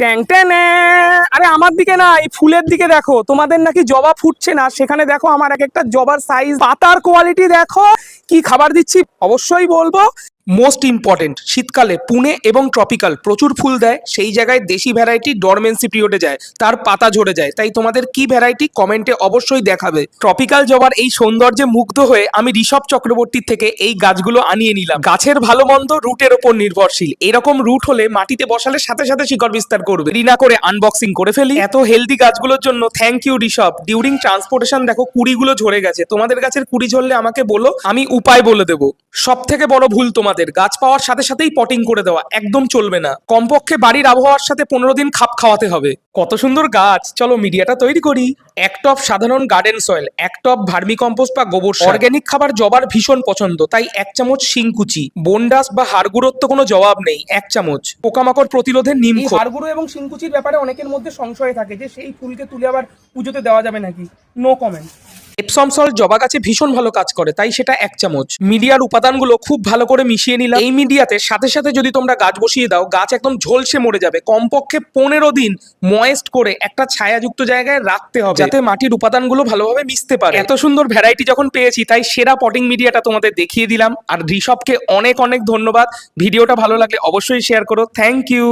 ট্যাং আরে আমার দিকে না, এই ফুলের দিকে দেখো। তোমাদের নাকি জবা ফুটছে না? সেখানে দেখো আমার এক একটা জবার সাইজ পাতার কোয়ালিটি দেখো। কি খাবার দিচ্ছি? অবশ্যই বলব। মোস্ট ইম্পর্টেন্ট শীতকালে পুনে এবং ট্রপিক্যাল প্রচুর ফুল দেয়, সেই জায়গায় দেশি ভ্যারাইটি ডরমেন্সি পিরিয়ডে যায়, তার পাতা ঝরে যায়। তাই তোমাদের কি ভ্যারাইটি কমেন্টে অবশ্যই দেখাবে। ট্রপিক্যাল জবার এই সৌন্দর্যে মুগ্ধ হয়ে আমি ঋষভ চক্রবর্তীর থেকে এই গাছগুলো আনিয়ে নিলাম। গাছের ভালো মন্দ রুটের ওপর নির্ভরশীল। এরকম রুট হলে মাটিতে বসালে সাথে সাথে শিকড় বিস্তার করবে। রিনা করে আনবক্সিং করে ফেলি। এত হেলদি গাছগুলোর জন্য thank you Rishabh. During transportation দেখো কুড়িগুলো ঝরে গেছে। তোমাদের গাছের কুড়ি ঝরলে আমাকে বলো, আমি উপায় বলে দেবো। সব থেকে বড় ভুল তোমাদের গাছ পাওয়ার সাথে সাথেই পটিং করে দেওয়া একদম চলবে না। কমপক্ষে বাড়ির আবহাওয়ার সাথে পনেরো দিন খাপ খাওয়াতে হবে। কত সুন্দর গাছ! চলো মিডিয়াটা তৈরি করি। এক টপ সাধারণ গার্ডেন সয়েল এক টপ ভার্মি কম্পোস্ট বা গোবর অর্গ্যানিক খাবার জবার ভীষণ পছন্দ তাই এক চামচ শিংকুচি বোনডাস বা হাড়গুড়োর তো কোনো জবাব নেই এক চামচ। পোকামাকড় প্রতিরোধে নিম হাড়গুড়ো এবং শিংকুচির ব্যাপারে অনেকের মধ্যে সংশয় থাকে যে সেই ফুলকে তুলে আবার পুজোতে দেওয়া যাবে নাকি? নো কমেন্ট এপসম সল্ট জবা গাছে ভীষণ ভালো কাজ করে, তাই সেটা এক চামচ। মিডিয়ার উপাদানগুলো খুব ভালো করে মিশিয়ে নিলাম। এই মিডিয়াতে সাথে সাথে যদি তোমরা গাছ বসিয়ে দাও, গাছ একদম ঝলসে মরে যাবে। কমপক্ষে পনেরো দিন ময়েস্ট করে একটা ছায়াযুক্ত জায়গায় রাখতে হবে, যাতে মাটির উপাদানগুলো ভালোভাবে মিশতে পারে। এত সুন্দর ভ্যারাইটি যখন পেয়েছি, তাই সেরা পটিং মিডিয়াটা তোমাদের দেখিয়ে দিলাম। আর ঋষভকে অনেক অনেক ধন্যবাদ। ভিডিওটা ভালো লাগলে অবশ্যই শেয়ার করো। Thank you